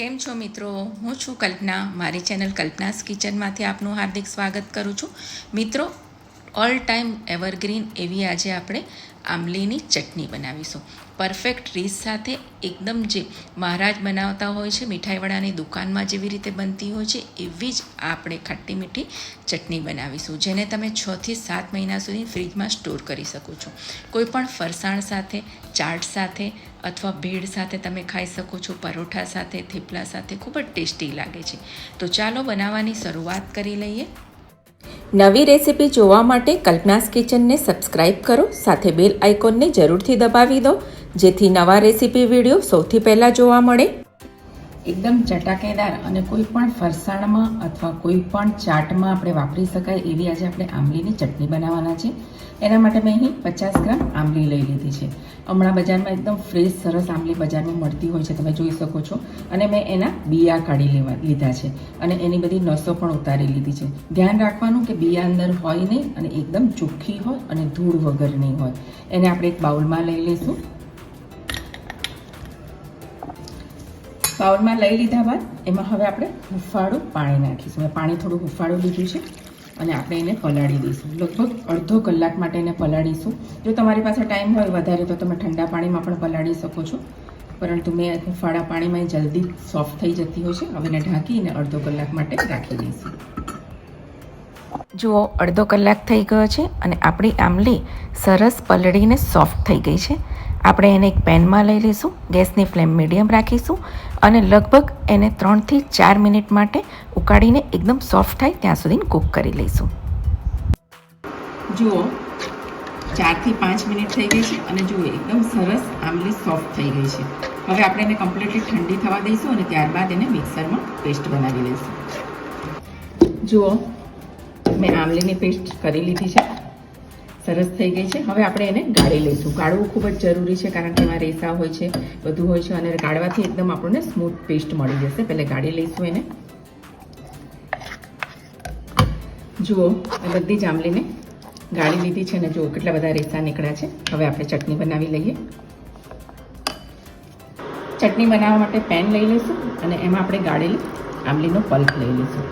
કેમ છો મિત્રો? હું છું કલ્પના. મારી ચેનલ કલ્પનાસ કિચનમાંથી આપનું હાર્દિક સ્વાગત કરું છું. મિત્રો ઓલ ટાઈમ એવરગ્રીન એવી આજે આપણે આંબલીની ચટણી બનાવીશું. પરફેક્ટ રીસ સાથે એકદમ જે મહારાજ બનાવતા હોય છે મીઠાઈવાળાની દુકાનમાં જેવી રીતે બનતી હોય છે, એવી જ આપણે ખટ્ટી મીઠી ચટણી બનાવીશું, જેને તમે છથી સાત મહિના સુધી ફ્રીજમાં સ્ટોર કરી શકો છો. કોઈ પણ ફરસાણ સાથે, ચાટ સાથે અથવા ભેળ સાથે તમે ખાઈ શકો છો, પરોઠા સાથે, થેપલા સાથે, ખૂબ જ ટેસ્ટી લાગે છે. તો ચાલો બનાવવાની શરૂઆત કરી લઈએ. નવી રેસિપી જોવા માટે કલ્પનાસ કિચનને સબસ્ક્રાઇબ કરો, સાથે બેલ આઇકોનને જરૂરથી દબાવી દો, જેથી નવા રેસિપી વીડિયો સૌથી પહેલાં જોવા મળે. એકદમ ચટાકેદાર અને કોઈ પણ ફરસાણમાં અથવા કોઈ પણ ચાટમાં આપણે વાપરી શકાય એવી આજે આપણે આંબલીની ચટણી બનાવવાના છે. એના માટે મેં અહીં પચાસ ગ્રામ આંબલી લઈ લીધી છે. હમણાં બજારમાં એકદમ ફ્રેશ સરસ આંબલી બજારમાં મળતી હોય છે, તમે જોઈ શકો છો. અને મેં એના બિયા કાઢી લેવા લીધા છે. અને એની બધી નસો પણ ઉતારી લીધી છે. ધ્યાન રાખવાનું કે બિયા અંદર હોય નહીં અને એકદમ ચોખ્ખી હોય અને ધૂળ વગરની હોય. એને આપણે એક બાઉલમાં લઈ લઈશું. બાઉલમાં લઈ લીધા બાદ એમાં હવે આપણે હુંફાળું પાણી નાખીશું. મેં પાણી થોડું હુંફાળું લીધું છે. અને આપણે એને પલાળી દઈશું. લગભગ અડધો કલાક માટે એને પલાળીશું. જો તમારી પાસે ટાઈમ હોય વધારે, તો તમે ઠંડા પાણીમાં પણ પલાળી શકો છો. પરંતુ મેં હુંફાળા પાણીમાં જલ્દી સોફ્ટ થઈ જતી હોય છે. હવે એને ઢાંકીને અડધો કલાક માટે રાખી દઈશું. જુઓ, અડધો કલાક થઈ ગયો છે અને આપણી આંબલી સરસ પલળીને સોફ્ટ થઈ ગઈ છે. આપણે એને એક પેનમાં લઈ લઈશું. ગેસની ફ્લેમ મીડિયમ રાખીશું અને લગભગ એને ત્રણથી ચાર મિનિટ માટે ઉકાળીને એકદમ સોફ્ટ થાય ત્યાં સુધી કૂક કરી લઈશું. જુઓ, ચારથી પાંચ મિનિટ થઈ ગઈ છે અને જુઓ, એકદમ સરસ આમલી સોફ્ટ થઈ ગઈ છે. હવે આપણે એને કમ્પ્લીટલી ઠંડી થવા દઈશું અને ત્યારબાદ એને મિક્સરમાં પેસ્ટ બનાવી લઈશું. જુઓ, મેં આમલીની પેસ્ટ કરી લીધી છે. સરસ થઈ ગઈ છે. હવે આપણે એને ગાળી લઈશું. ગાળવું ખૂબ જ જરૂરી છે કારણ કે એમાં રેસા હોય છે, બધું હોય છે અને ગાળવાથી એકદમ આપણને સ્મૂથ પેસ્ટ મળી જશે. પહેલે ગાળી લઈશું એને. જુઓ, આ બધી જ આંબલીને ગાળી લીધી છે અને જુઓ કેટલા બધા રેસા નીકળ્યા છે. હવે આપણે ચટણી બનાવી લઈએ. ચટણી બનાવવા માટે પેન લઈ લઈશું અને એમાં આપણે ગાળેલી આંબલીનો પલ્પ લઈ લઈશું.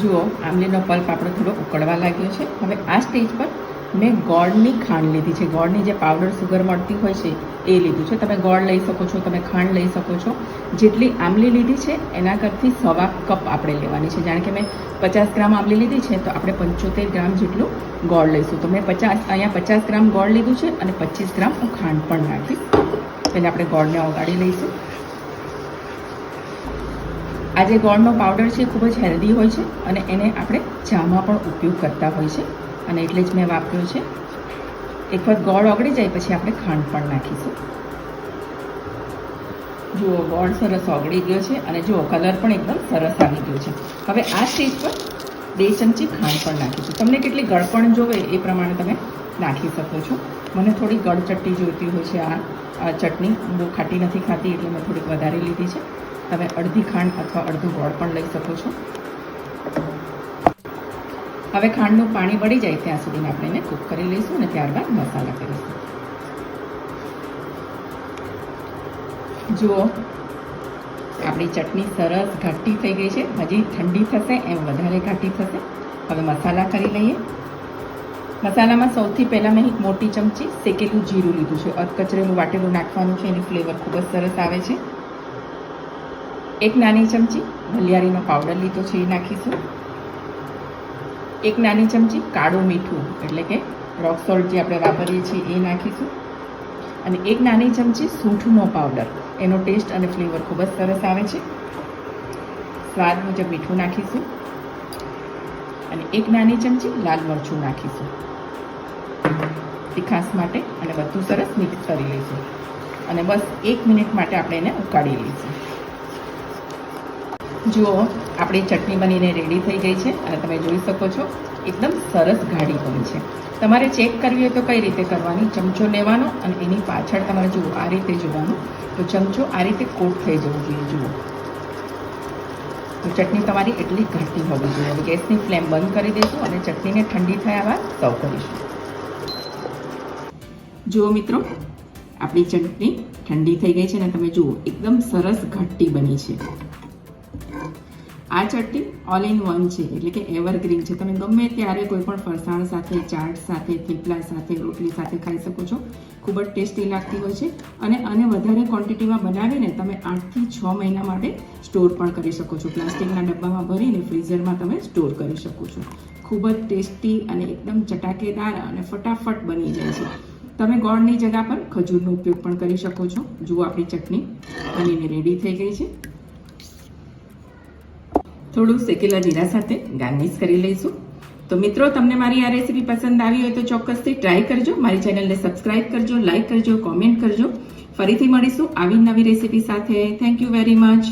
જુઓ, આંબલીનો પલ્પ આપણો થોડો ઉકળવા લાગ્યો છે. હવે આ સ્ટેજ પર મેં ગોળની ખાંડ લીધી છે. ગોળની જે પાવડર સુગર મળતી હોય છે, એ લીધું છે. તમે ગોળ લઈ શકો છો, તમે ખાંડ લઈ શકો છો. જેટલી આંબલી લીધી છે, એના કરતી સવા કપ આપણે લેવાની છે. જાણે કે મેં પચાસ ગ્રામ આંબલી લીધી છે, તો આપણે પંચોતેર ગ્રામ જેટલું ગોળ લઈશું. તો મેં પચાસ, અહીંયા પચાસ ગ્રામ ગોળ લીધું છે અને પચીસ ગ્રામ હું ખાંડ પણ નાખીશ પહેલાં આપણે ગોળને ઓગાળી લઈશું. આ જે ગોળનો પાવડર છે ખૂબ જ હેલ્ધી હોય છે અને એને આપણે ચામાં પણ ઉપયોગ કરતા હોય છે. અને એટલે જ મેં વાપર્યો છે. એક વખત ગોળ ઓગળી જાય પછી આપણે ખાંડ પણ નાખીશું. જુઓ, ગોળ સરસ ઓગળી ગયો છે અને જુઓ, કલર પણ એકદમ સરસ આવી ગયો છે. હવે આ સ્ટેજ પર બે ચમચી ખાંડ પણ નાખીશું. તમને કેટલી ગળપણ જોવે એ પ્રમાણે તમે નાખી શકો છો. મને થોડી ગળ ચટ્ટી જોઈતી હોય છે આ ચટણી. બહુ ખાટી નથી ખાતી, એટલે મેં થોડીક વધારે લીધી છે. તમે અડધી ખાંડ અથવા અડધું ગોળ પણ લઈ શકો છો. હવે ખાંડનું પાણી વળી જાય ત્યાં સુધીને આપણે એને કૂક કરી લઈશું અને ત્યારબાદ મસાલા કરીશું. જુઓ, આપણી ચટણી સરસ ઘાટી થઈ ગઈ છે. હજી ઠંડી થશે એમ વધારે ઘાટી થશે. હવે મસાલા કરી લઈએ. મસાલામાં સૌથી પહેલાં મેં એક મોટી ચમચી શેકેલું જીરું લીધું છે. અધકચરેલું વાટેલું નાખવાનું છે એની ફ્લેવર ખૂબ જ સરસ આવે છે. એક નાની ચમચી ભલિયારીનો પાવડર લીધો છે, એ નાખીશું. એક નાની ચમચી કાળું મીઠું, એટલે કે રોક સોલ્ટ જે આપણે વાપરીએ છીએ, એ નાખીશું. અને એક નાની ચમચી સૂંઠનો પાવડર, એનો ટેસ્ટ અને ફ્લેવર ખૂબ જ સરસ આવે છે. સ્વાદ મુજબ મીઠું નાખીશું. અને એક નાની ચમચી લાલ મરચું નાખીશું. તીખાસ માટે અને બધું સરસ મિક્સ કરી લઈશું. અને બસ એક મિનિટ માટે આપણે એને ઉકાળી લઈશું. જુઓ, આપણી ચટણી બનીને રેડી થઈ ગઈ છે અને તમે જોઈ શકો છો, એકદમ સરસ ગાઢી બની છે. તમારે ચેક કરવી હોય તો કઈ રીતે કરવાની? ચમચો લેવાનો અને એની પાછળ તમારે જુઓ, આ રીતે જોવાનું. તો ચમચો આ રીતે કોટ થઈ જવો જોઈએ, જુઓ. તો ચટણી તમારી એટલી ઘાટી હોવી જોઈએ. ગેસની ફ્લેમ બંધ કરી દઈશું અને ચટણીને ઠંડી થયા બાદ સર્વ કરીશું. જુઓ મિત્રો, આપણી ચટણી ઠંડી થઈ ગઈ છે અને તમે જુઓ, એકદમ સરસ ઘટ્ટી બની છે. આ ચટણી ઓલ ઇન વન છે, એટલે કે એવરગ્રીન છે. તમે ગમે ત્યારે કોઈ પણ ફરસાણ સાથે, ચાટ સાથે, થેપલા સાથે, રોટલી સાથે ખાઈ શકો છો. ખૂબ જ ટેસ્ટી લાગતી હોય છે અને આને વધારે ક્વોન્ટિટીમાં બનાવીને તમે આઠથી છ મહિના માટે સ્ટોર પણ કરી શકો છો. પ્લાસ્ટિકના ડબ્બામાં ભરીને ફ્રીઝરમાં તમે સ્ટોર કરી શકો છો. ખૂબ જ ટેસ્ટી અને એકદમ ચટાકેદાર અને ફટાફટ બની જાય છે. તમે ગોળની જગ્યા પર ખજૂરનો ઉપયોગ પણ કરી શકો છો. જુઓ આપણી ચટણી બનીને રેડી થઈ ગઈ છે. થોડું શેકેલા જીરા સાથે ગાર્નિશ કરી લઈશું. તો મિત્રો, તમને મારી આ રેસીપી પસંદ આવી હોય તો ચોક્કસથી ટ્રાય કરજો. મારી ચેનલને સબસ્ક્રાઇબ કરજો લાઇક કરજો કોમેન્ટ કરજો. ફરીથી મળીશું આવી નવી રેસીપી સાથે. Thank you very much